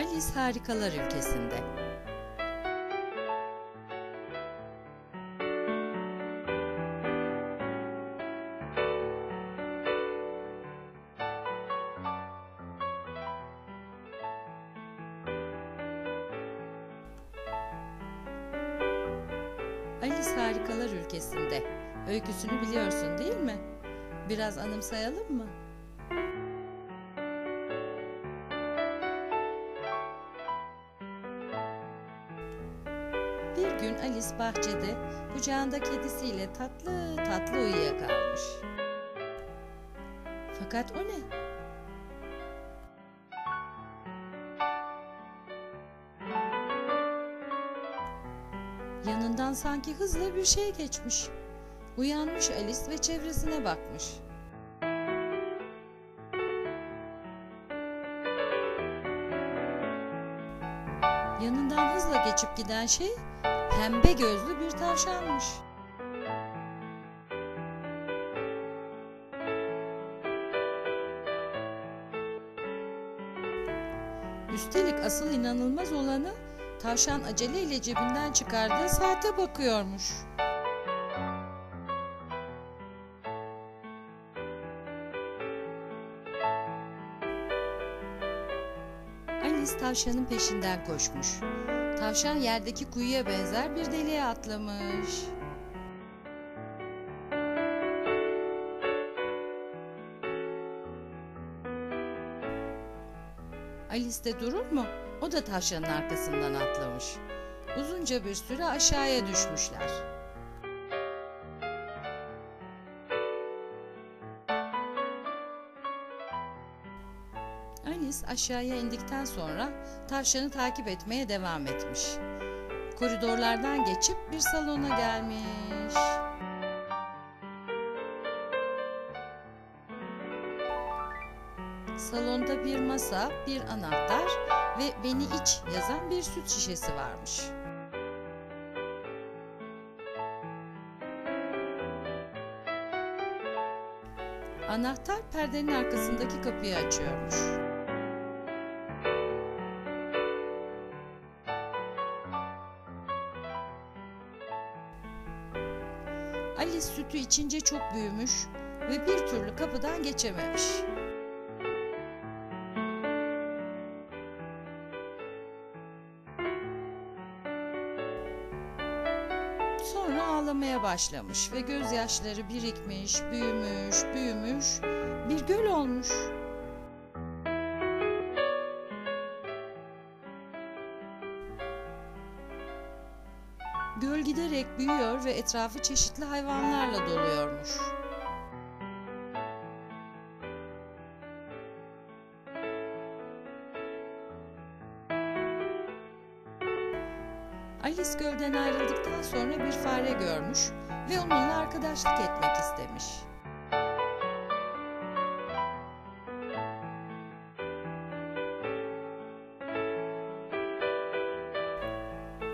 Alice Harikalar Ülkesi'nde. Alice Harikalar Ülkesi'nde. Öyküsünü biliyorsun değil mi? Biraz anımsayalım mı? Gün Alice bahçede kucağında kedisiyle tatlı tatlı uyuyakalmış. Fakat o ne? Yanından sanki hızla bir şey geçmiş. Uyanmış Alice ve çevresine bakmış. Yanından hızla geçip giden şey pembe gözlü bir tavşanmış. Üstelik asıl inanılmaz olanı tavşan aceleyle cebinden çıkardığı saate bakıyormuş. Alice tavşanın peşinden koşmuş. Tavşan yerdeki kuyuya benzer bir deliğe atlamış. Alice de durur mu? O da tavşanın arkasından atlamış. Uzunca bir süre aşağıya düşmüşler. Alice aşağıya indikten sonra tavşanı takip etmeye devam etmiş. Koridorlardan geçip bir salona gelmiş. Salonda bir masa, bir anahtar ve beni iç yazan bir süt şişesi varmış. Anahtar perdenin arkasındaki kapıyı açıyormuş. İçince çok büyümüş ve bir türlü kapıdan geçememiş. Sonra ağlamaya başlamış ve gözyaşları birikmiş, büyümüş, büyümüş, bir göl olmuş. Giderek büyüyor ve etrafı çeşitli hayvanlarla doluyormuş. Alice gölden ayrıldıktan sonra bir fare görmüş ve onunla arkadaşlık etmek istemiş.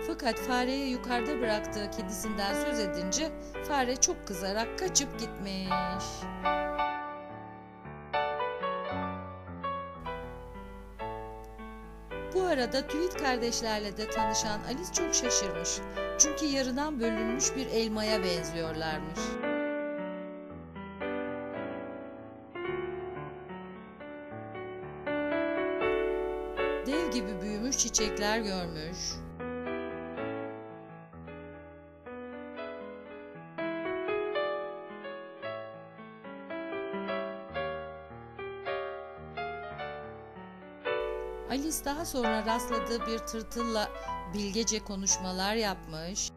Fakat fareye yukarıda bıraktığı kedisinden söz edince fare çok kızarak kaçıp gitmiş. Bu arada Tweet kardeşlerle de tanışan Alice çok şaşırmış. Çünkü yarıdan bölünmüş bir elmaya benziyorlarmış. Dev gibi büyümüş çiçekler görmüş. Alice daha sonra rastladığı bir tırtılla bilgece konuşmalar yapmış.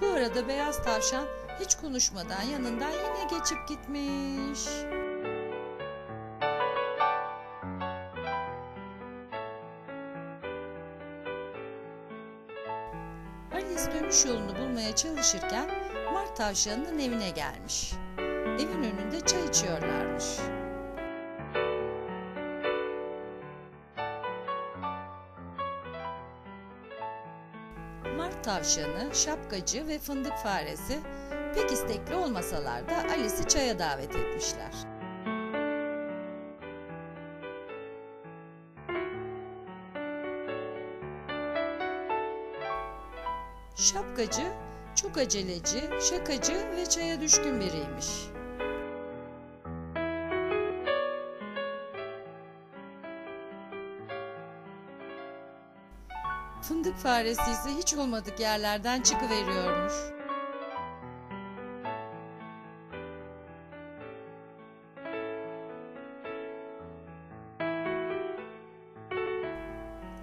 Bu arada beyaz tavşan hiç konuşmadan yanından yine geçip gitmiş. Alice dönüş yolunu bulmaya çalışırken Mart tavşanının evine gelmiş. Evin önünde çay içiyorlarmış. Mart tavşanı, şapkacı ve fındık faresi Pek istekli olmasalar da Alice'i çaya davet etmişler. Şapkacı çok aceleci, şakacı ve çaya düşkün biriymiş. Fındık faresi ise hiç olmadık yerlerden çıkıveriyormuş.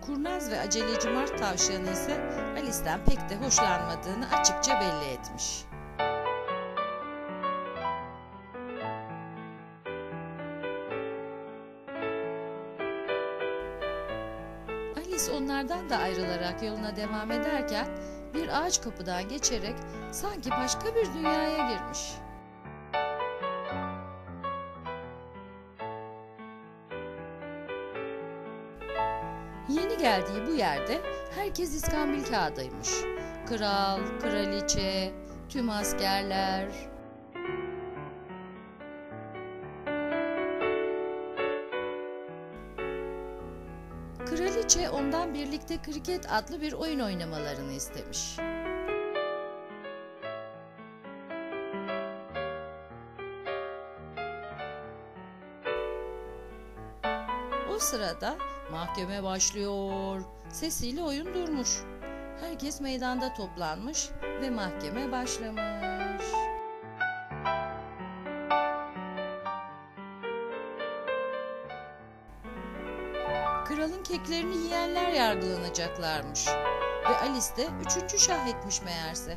Kurnaz ve aceleci Mart tavşanı ise Alice'den pek de hoşlanmadığını açıkça belli etmiş. Alice onlardan da ayrılarak yoluna devam ederken bir ağaç kapıdan geçerek sanki başka bir dünyaya girmiş. Yeni geldiği bu yerde herkes iskambil kağıdıymış. Kral, kraliçe, tüm askerler. Kraliçe ondan birlikte kriket adlı bir oyun oynamalarını istemiş. O sırada mahkeme başlıyor. Sesiyle oyun durmuş. Herkes meydanda toplanmış ve mahkeme başlamış. Kralın keklerini yiyenler yargılanacaklarmış. Ve Alice de üçüncü şahitmiş meğerse.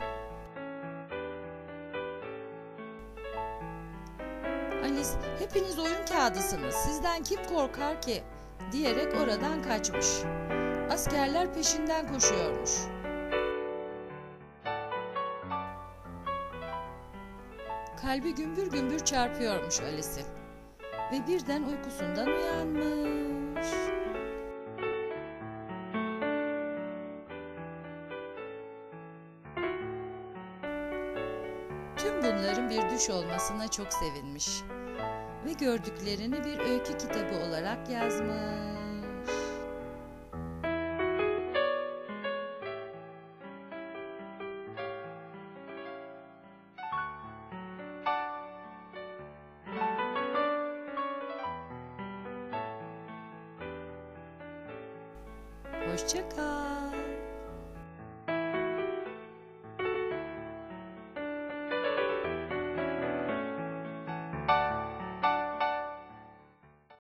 Alice, hepiniz oyun kağıdısınız, sizden kim korkar ki? Diyerek oradan kaçmış. Askerler peşinden koşuyormuş. Kalbi gümbür gümbür çarpıyormuş Alice'in. Ve birden uykusundan uyanmış. Tüm bunların bir düş olmasına çok sevinmiş ve gördüklerini bir öykü kitabı olarak yazmış. Hoşça kal.